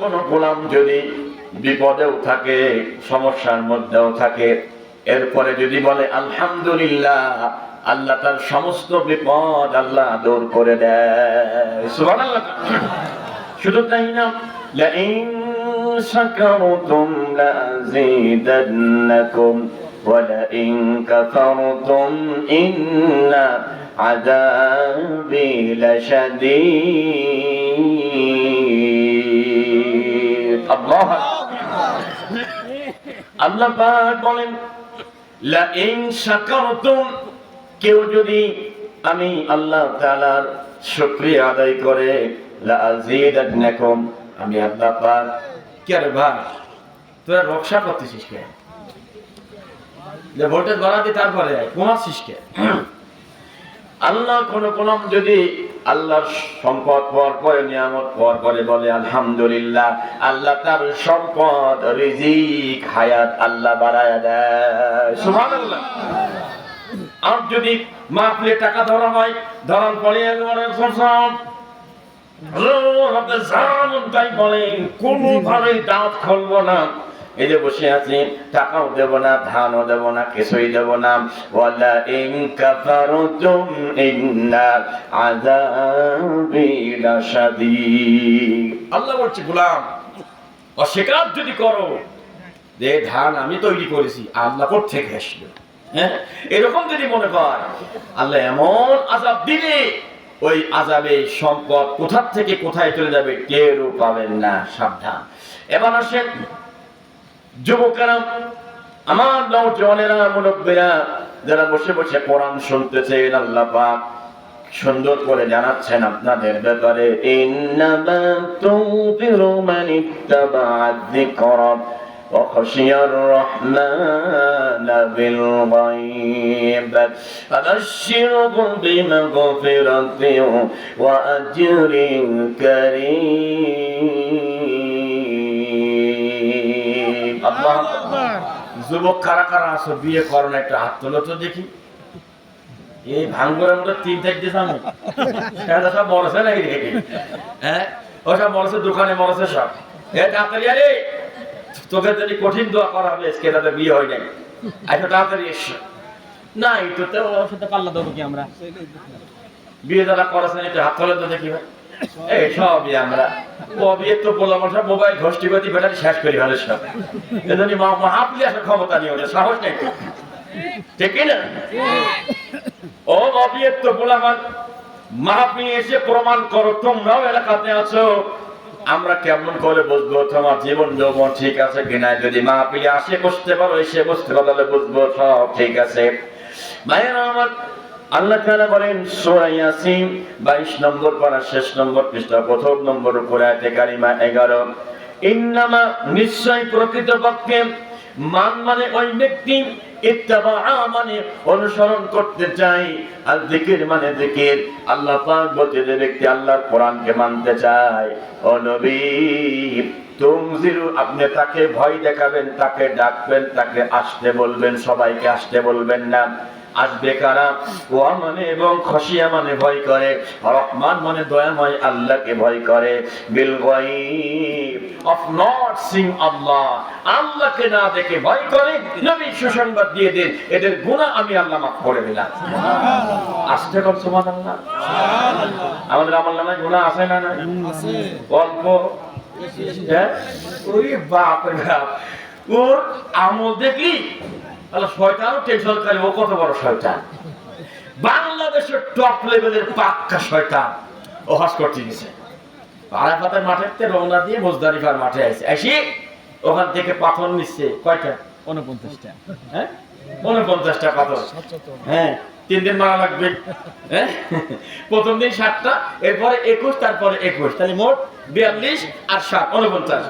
কোন গোলাম যদি বিপদেও থাকে সমস্যার মধ্যেও থাকে এরপরে যদি বলে আলহামদুলিল্লাহ আল্লাহ তার সমস্ত বিপদ আল্লাহ দূর করে দেয় সুবহানাল্লাহ শুধু তাই না لئن شكرتم لأزيدنكم ولئن كفرتم إن عذابي لشديد আল্লাহ। বলেন কেউ যদি আমি আল্লাহ তাআলার শুকরিয়া আদায় করে আমি আল্লাহ পাক তোরা রক্ষা করতেছিস কে? যে ভোল্টেজ তারপরে কে? আল্লাহ কোন যদি আল্লাহর সম্পদ পর করে নিয়ামত পর করে বলে, আলহামদুলিল্লাহ, আল্লাহ তার সম্পদ, রিজিক, হায়াত আল্লাহ বাড়ায় দেয়। সুবহানাল্লাহ। আর যদি মাহফিলে টাকা ধরা হয়, ধরার পরে একবারে সব তাই বলেন, কোনোভাবেই দাঁত খুলবো না। এই যে বসে আছি, টাকাও দেব না, ধানও দেব না, কিছুই দেব না। ওয়ালা ইন কাফারতুম ইন্না আযাবি লাশাদীদ আল্লাহ বলছে, গোলাম, অস্বীকার যদি করো যে ধান আমি তৈরি করেছি, আল্লাহ কোথ থেকে আসলো? হ্যাঁ? এরকম যদি মনে কর আল্লাহ এমন আজাব দিলে ওই আজাবে সম্পদ কোথার থেকে কোথায় চলে যাবে, কেউ পাবেন না, সাবধান। এবার আসেন যুবকেরা আমার নৌজওয়ানেরা মুরব্বীরা যারা বসে বসে কোরআন শুনতেছেন আল্লাহ পাক সুন্দর করে জানাচ্ছেন আপনাদের ব্যাপারে ইন্নামা তুযিরু মান ইত্তাবা'a যিকরা وخشي الرحمن بالغيب فبشره بمغفرة وأجر كريم الله যুবক কারা কারা আছো বিয়ে করো একটা হাত তোলো তো দেখি। এই ভাঙ্গরের মধ্যে তিন চারটে সামনে সেটা সব মরছে রে। হ্যাঁ? ও সব মরছে দোকানে মরছে সব। এ তাড়াতাড়ি আরে! তোকে যদি কঠিন দোয়া করা হবে আজকে তাদের বিয়ে হয় নাই। আচ্ছা তাড়াতাড়ি এসো। না এই তো তো ওর সাথে পাল্লা দেবো কি আমরা? বিয়ে যারা করেছেন একটু হাত তোলে তো দেখি ভাই। এই সবই আমরা। মোবাইল শেষ করি সব এজন্য মা আসার ক্ষমতা নিয়ে সাহস নেই ঠিক না? ও বললাম এসে প্রমাণ করো, তোমরাও এলাকাতে আছো। আমরা কেমন করে বুঝব, তোমার জীবন যৌবন ঠিক আছে কিনা যদি মাহফিলে আসে বসতে পারো, এসে বসতে পারো তাহলে বুঝব, সব ঠিক আছে। ভাইয়েরা আমার আল্লাহ তাআলা বলেন, সূরা ইয়াসিন 22 নম্বর পারা শেষ নম্বর পৃষ্ঠা, প্রথম নম্বর উপরে আয়াতে কারিমা 11 ইন্নামা নিশ্চয় প্রকৃতপক্ষে মান মানে ওই ব্যক্তি, ইত্তাবা মানে অনুসরণ করতে চাই আর জিকির মানে জিকির। আল্লাহ পাক বলতে যে ব্যক্তি আল্লাহর কোরআনকে মানতে চায়, ও নবী, তুমজিরু, আপনি তাকে ভয় দেখাবেন, তাকে ডাকবেন, তাকে আসতে বলবেন, সবাইকে আসতে বলবেন না। আসবে কারা? ওয়া মানে এবং খসিয়া মানে ভয় করে। রহমান মানে দয়াময় আল্লাহকে ভয় করে। বিল অফ নট সিং আল্লাহ। আল্লাহকে না দেখে ভয় করে। নবী সুসংবাদ দিয়ে দিন। এদের গুনাহ আমি আল্লাহ মাফ করে দিলাম। আসতে কর সুবহানাল্লাহ? আমাদের আমল নামায় গুনাহ আছে না না অল্প? হ্যাঁ? ওই বাপ বাপ। ওর আমল দেখলি? তাহলে শয়তানও টেনশন করে ও কত বড় শয়তান? বাংলাদেশের টপ লেভেলের পাক্কা শয়তান। ও হস করতে গেছে। আরাফাতের মাঠের রওনা দিয়ে মোজদারিফার মাঠে আসে ওখান থেকে পাথর নিচ্ছে। কয়টা? উনপঞ্চাশটা। হ্যাঁ? উনপঞ্চাশটা পাথর। হ্যাঁ তিন দিন মারা লাগবে। হ্যাঁ? প্রথম দিন সাতটা এরপরে একুশ তারপরে একুশ। তাহলে মোট বিয়াল্লিশ আর সাত উনপঞ্চাশ।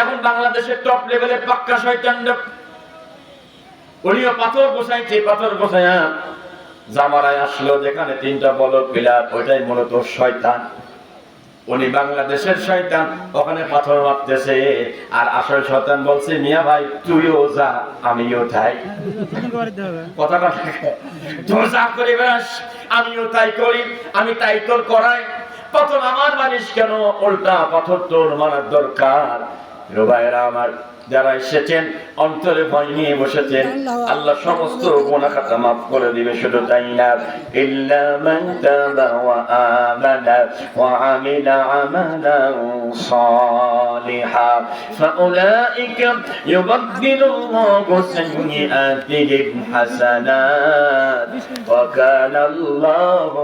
এখন বাংলাদেশের টপ লেভেলের পাক্কা শয়তান। উনিও পাথর বসাইছে পাথর বসাইয়া জামারায় আসলো, যেখানে তিনটা বলক পিলার ওইটাই মূলত শয়তান। উনি বাংলাদেশের শয়তান, ওখানে পাথর মারতেছে। আর আসল শয়তান বলছে, মিয়া ভাই, তুইও যা, আমিও তাই। কথাটা তুই যা করে আমিও তাই করি, আমি তাই তোর করাই। পাথর আমার মানিস কেন? উল্টা পাথর তোর মানার দরকার। রুবাইরা আমার যারা এসেছেন, অন্তরে ভয় নিয়ে বসেছেন, আল্লাহ সমস্ত গুনাহ খাতা মাফ করে দিবে, শুধু তাই না। ইল্লা মান তাবা ওয়া আমানা ওয়া আমিলা আমালান সালিহা। ফাউলাইকা ইউবাদদিলু আল্লাহু সাইয়্যাতিহিম হাসানাত। ওয়া কানা আল্লাহু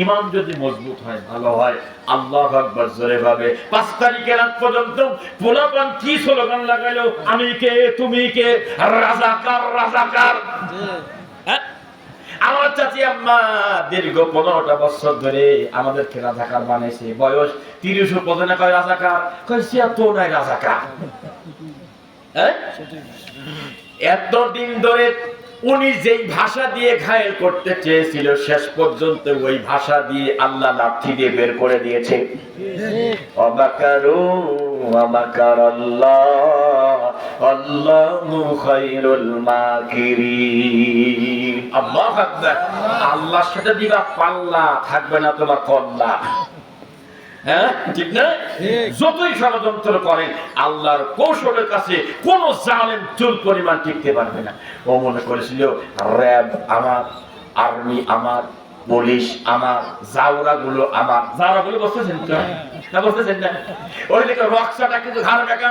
ইমান যদি মজবুত হয়, ভালো হয়, আল্লাহ জোরে ভাবে, পাঁচ তারিখের রাত পর্যন্ত পোলাপান কি স্লোগান লাগাইলো আমি কে, তুমি কে? রাজাকার রাজাকার। হ্যাঁ? আমার চাচি আম্মা দীর্ঘ পনেরোটা বছর ধরে আমাদেরকে রাজাকার বানাইছে। বয়স তিরিশ পদনে কয় রাজাকার? কয়, সে নাই রাজাকার। হ্যাঁ? এতদিন ধরে উনি যেই ভাষা দিয়ে ঘায়েল করতে চেয়েছিল শেষ পর্যন্ত ওই ভাষা দিয়ে আল্লাহ লাঠি দিয়ে বের করে দিয়েছে। অবাকারু অবাকার আল্লাহ আল্লাহু খায়রুল মাকিরিন। আল্লাহু আল্লাহর সাথে দিবা পাল্লা থাকবে না তোমার কল্লা। হ্যাঁ ঠিক না? যতই ষড়যন্ত্র করে আল্লাহর কৌশলের কাছে কোন জালেম চুল পরিমাণ টিকতে পারবে না। ও মনে করেছিল র্যাব আমার আর্মি আমার পুলিশ আমার জাউরা গুলো আমার। জাউরা গুলো বসতেছেন তো না বসতেছেন না? ওই দিকে রক্সাটা কিন্তু ঘাড় বেকা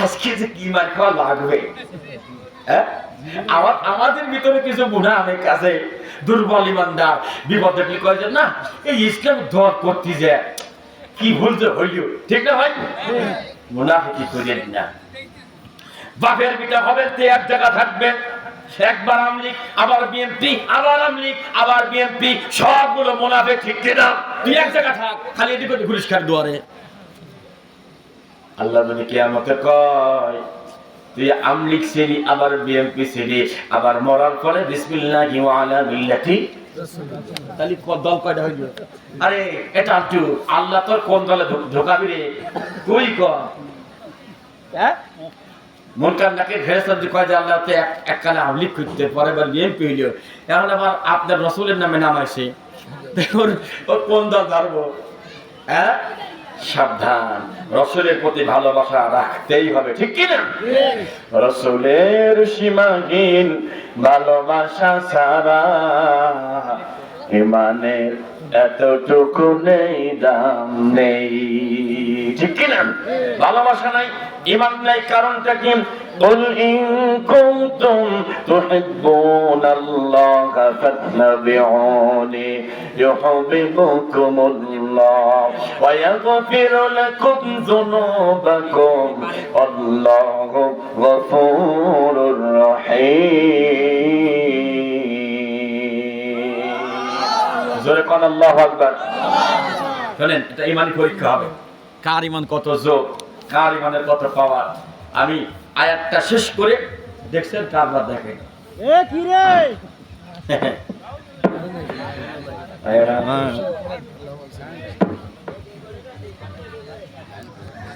আজকে যে কি মার খাওয়া লাগবে? হ্যাঁ? আমাদের ভিতরে কিছু গুণা অনেক আছে। দুর্বল ইমানদার, বিপদ দেখলে কয় যে, না, এই ইসলাম ধর করতে যায় কি ভুল যে হইল, ঠিক না ভাই? মুনাফিকি করেন না। বাপের বিটা হবেন তো এক জায়গা থাকবেন একবার আমলিক, আবার বিএনপি, আবার আমলিক, আবার বিএনপি, সবগুলো মোনাফে ঠিক কিনা? তুই এক জায়গা থাক, খালি এদিকে ওদিকে ঘুরিস খার দুয়ারে? আল্লাহ যদি কেয়ামতে কয় তুই আমলিক শ্রেণি আবার বিএমপি শ্রেণি আবার মরার পরে বিসমিল্লাহি ওয়া আলা মিল্লাতি তাহলে দল কয়টা হইল? আরে এটা একটু আল্লাহ তোর কোন দলে ঢোকাবি রে? তুই ক। হ্যাঁ? মনকার নাকি ফেরেস্তার যে কয় যে আল্লাহ তো এক এককালে আমলিক করতে পরে এবার বিএমপি হইল। এখন আবার আপনার রসুলের নামে নাম আসে। দেখুন কোন দল ধরবো? হ্যাঁ? সাবধান। রসুলের প্রতি ভালোবাসা রাখতেই হবে ঠিক কিনা রসুলের সীমাহীন ভালোবাসা সারা ইমানের এতটুকু নেই দাম নেই ঠিক কিনা ভালোবাসা নাই ইমান নাই কারণটা কি? قل إن كنتم تحبون الله فاتبعوني يحببكم الله ويغفر لكم ذنوبكم والله غفور رحيم জোরে কোন আল্লাহু আকবার শুনেন এটা ইমানি পরীক্ষা হবে কার ইমান কত কত যোগ কার ইমানের কত পাওয়ার আমি আয়াতটা শেষ করে দেখছেন কারবার দেখে। এ কি রে?